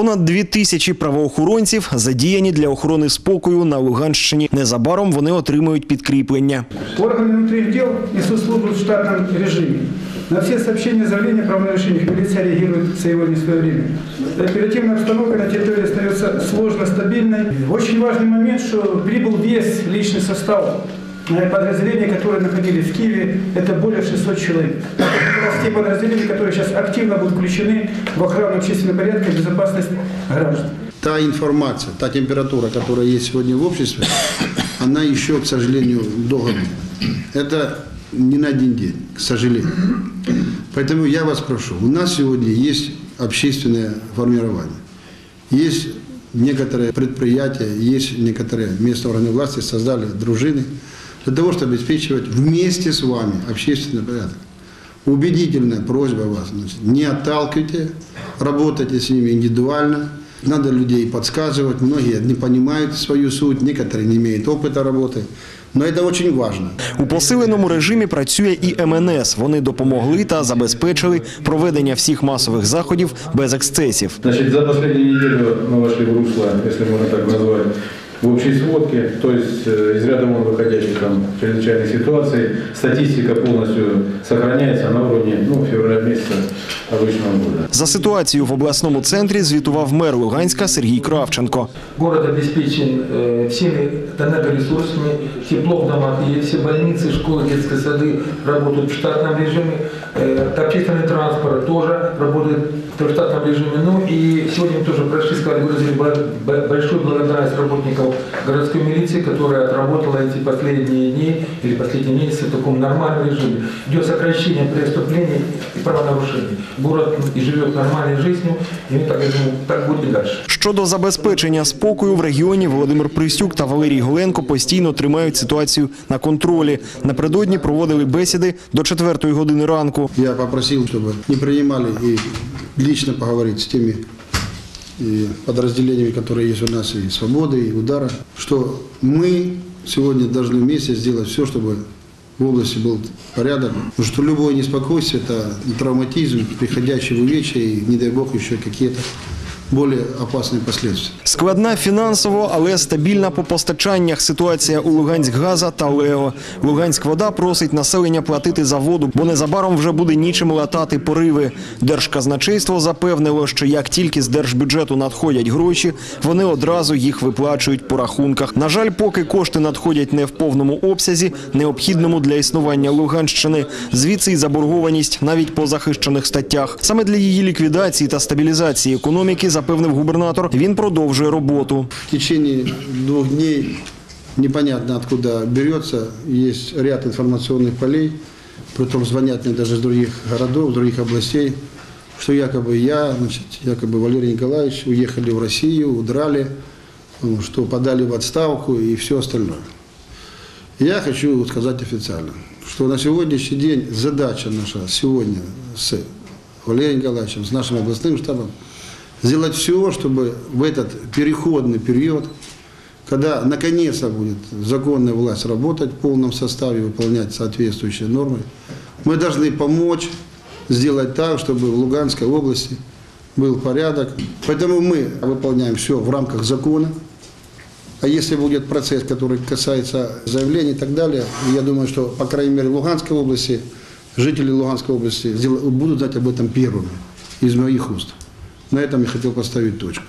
Понад дві тисячі правоохоронців задіяні для охорони спокою на Луганщині. Незабаром вони отримують підкріплення. Органы внутренних дел несут службу в штатном режиме. На все сообщения и заявления о правонарушениях милиция реагирует сегодня в свое время. Оперативная обстановка на территории остается сложно стабильной. Очень важный момент, что прибыл весь личный состав подразделений, которые находились в Киеве, это более 600 человек. Это те подразделения, которые сейчас активно будут включены в охрану общественного порядка и безопасность граждан. та информация, та температура, которая есть сегодня в обществе, она еще, к сожалению, долго. Это не на один день, к сожалению. Поэтому я вас прошу, у нас сегодня есть общественное формирование. Есть некоторые предприятия, есть некоторые местные органы власти создали дружины для того, чтобы обеспечивать вместе с вами общественный порядок. Убедительная просьба вас, значит, не отталкивайте, работайте с ними индивидуально. Надо людей подсказывать, многие не понимают свою суть, некоторые не имеют опыта работы. Но это очень важно. У посиленому режимі працює і МНС. Вони допомогли та забезпечили проведення всіх масових заходів без ексцесів. Значит, за последнюю неделю мы вошли в русло, если можно так назвать, в общей сводке, то есть э, из ряда вон выходящих там чрезвычайных ситуаций. Статистика полностью сохраняется на уровне ну, февраля месяца обычного года. За ситуацію в обласному центрі звітував мер Луганська Сергій Кравченко. Город обеспечен э, всеми энергоресурсами, тепло в домах, и все больницы, школы, детские сады работают в штатном режиме. Э, общественный транспорт тоже работает в штатном режиме. Ну и сегодня мы тоже прошли, сказали, выразили бо- бо- большую благодарность работников городской милиции, которая отработала эти последние дни или последние месяцы в таком нормальном режиме. Идет сокращение преступлений и правонарушений. Город и живет нормальной жизнью, и мы так, я думаю, так будет и дальше. Щодо забезпечення спокою в регіоні Володимир Пристюк та Валерій Голенко постійно тримають ситуацію на контролі. Напередодні проводили бесіди до четвертої години ранку. Я попросил, чтобы не принимали и лично поговорить с теми подразделениями, которые есть у нас, и «Свободы», и «Удара», что мы сегодня должны вместе сделать все, чтобы в области был порядок. Потому что любое неспокойствие – это травматизм, приходящий в увечья и, не дай бог, еще какие-то более опасные последствия. Складна фінансово, але стабільна по постачаннях ситуація у Луганськгаза та Лео. Луганськвода просить населення платити за воду, бо незабаром вже буде нічим латати пориви. Держказначейство запевнило, що як тільки з держбюджету надходять гроші, вони одразу їх виплачують по рахунках. На жаль, поки кошти надходять не в повному обсязі, необхідному для існування Луганщини. Звідси й заборгованість навіть по захищених статтях. Саме для її ліквідації та стабілізації економіки, запевнив губернатор, він продовжує роботу. В течение двух дней непонятно откуда берется, есть ряд информационных полей, притом звонят мне даже из других городов, из других областей, что якобы я, значит, якобы Валерий Николаевич уехали в Россию, удрали, ну, что подали в отставку и все остальное. Я хочу сказать официально, что на сегодняшний день задача наша сегодня с Валерием Николаевичем, с нашим областным штабом, сделать все, чтобы в этот переходный период, когда наконец-то будет законная власть работать в полном составе, выполнять соответствующие нормы, мы должны помочь сделать так, чтобы в Луганской области был порядок. Поэтому мы выполняем все в рамках закона. А если будет процесс, который касается заявлений и так далее, я думаю, что, по крайней мере, в Луганской области, жители Луганской области будут знать об этом первыми из моих уст. На этом я хотел поставить точку.